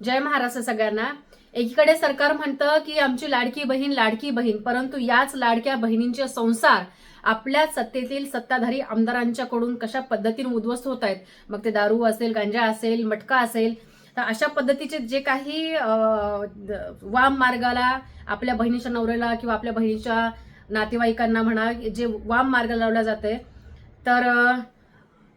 जय महाराष्ट्र सगळ्यांना. एकीकडे सरकार म्हणतं की आमची लाडकी बहीण लाडकी बहीण परंतु याच लाडक्या बहिणींचे संसार आपल्या सत्तेतील सत्ताधारी आमदारांच्याकडून कशा पद्धतीने उद्ध्वस्त होत आहेत मग ते दारू असेल गांजा असेल मटका असेल तर अशा पद्धतीचे जे काही वाम मार्गाला आपल्या बहिणीच्या नवऱ्याला किंवा आपल्या बहिणीच्या नातेवाईकांना म्हणा जे वाम मार्ग लावला जाते तर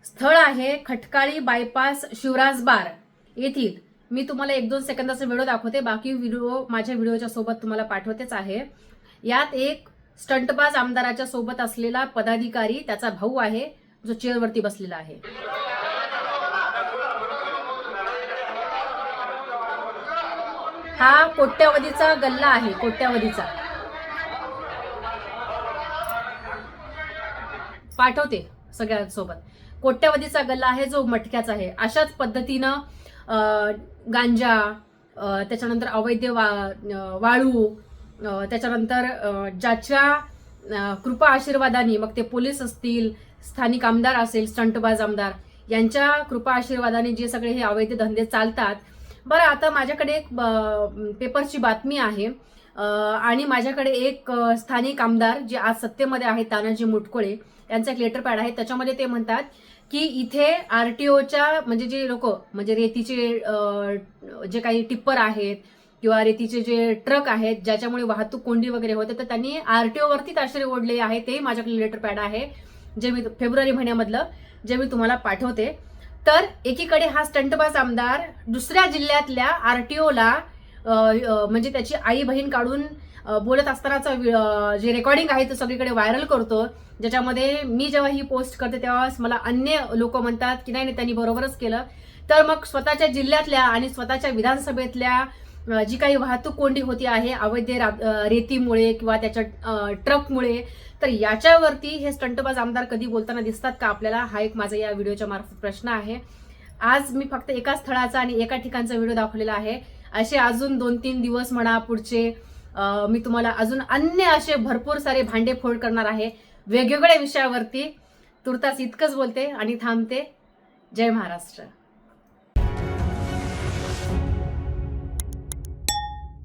स्थळ आहे खटकाळी बायपास शिवराज बार येथील. मी तुम्हाला एक दोन सेकंदाचा व्हिडिओ दाखवते. बाकी व्हिडिओ माझ्या व्हिडिओच्या सोबत तुम्हाला पाठवतेच आहे. यात एक स्टंटबाज आमदाराच्या सोबत असलेला पदाधिकारी त्याचा भाऊ आहे जो चेअरवरती बसलेला आहे. हा कोट्यावधीचा गल्ला आहे कोट्यावधीचा. पाठवते सगळ्यांसोबत. कोट्यावधीचा गल्ला आहे जो मटक्याचा आहे. अशाच पद्धतीनं गांजा त्याच्यानंतर अवैध वा वाळू त्याच्यानंतर ज्याच्या कृपा आशीर्वादाने मग ते पोलीस असतील स्थानिक आमदार असेल स्टंटबाज आमदार यांच्या कृपा आशीर्वादाने जे सगळे हे अवैध धंदे चालतात. बरं आता माझ्याकडे एक पेपरची बातमी आहे. आणि माझ्याकडे एक स्थानिक आमदार जे आज सत्तेमध्ये आहेत तानाजी मुटकुळे त्यांचा एक लेटर पॅड आहे. त्याच्यामध्ये ते म्हणतात की इथे आरटीओच्या म्हणजे जे लोक म्हणजे रेतीचे जे काही टिप्पर आहेत किंवा रेतीचे जे ट्रक आहेत ज्याच्यामुळे वाहतूक कोंडी वगैरे होते तर त्यांनी आरटीओ वरतीच आश्चर्य ओढले आहे. ते माझ्याकडे लेटर पॅड आहे जे मी फेब्रुवारी महिन्यामधलं जे मी तुम्हाला पाठवते. तर एकीकडे हा स्टंटबाज आमदार दुसऱ्या जिल्ह्यातल्या आरटीओला म्हणजे त्याची आई बहीण काढून बोलत असतानाचा वि- जे रेकॉर्डिंग आहे ते सगळीकडे व्हायरल करतो. ज्याच्यामध्ये मी जेव्हा ही पोस्ट करते तेव्हाच मला अन्य लोक म्हणतात की नाही नाही, त्यांनी बरोबरच केलं. तर मग स्वतःच्या जिल्ह्यातल्या आणि स्वतःच्या विधानसभेतल्या जी काही वाहतूक कोंडी होती आहे अवैध रेतीमुळे किंवा त्याच्या ट्रकमुळे तर याच्यावरती हे स्टंटबाज आमदार कधी बोलताना दिसतात का आपल्याला? हा एक माझा या व्हिडिओच्या मार्फत प्रश्न आहे. आज मी फक्त एका स्थळाचा आणि एका ठिकाणचा व्हिडिओ दाखवलेला आहे. असे अजून दोन तीन दिवस म्हणा पुढचे मी तुम्हाला अजून अन्य असे भरपूर सारे भांडे फोड करणार आहे. वेगवेगळ्या विषयावरती तुर्तास इतकंच बोलते आणि थांबते. जय महाराष्ट्र.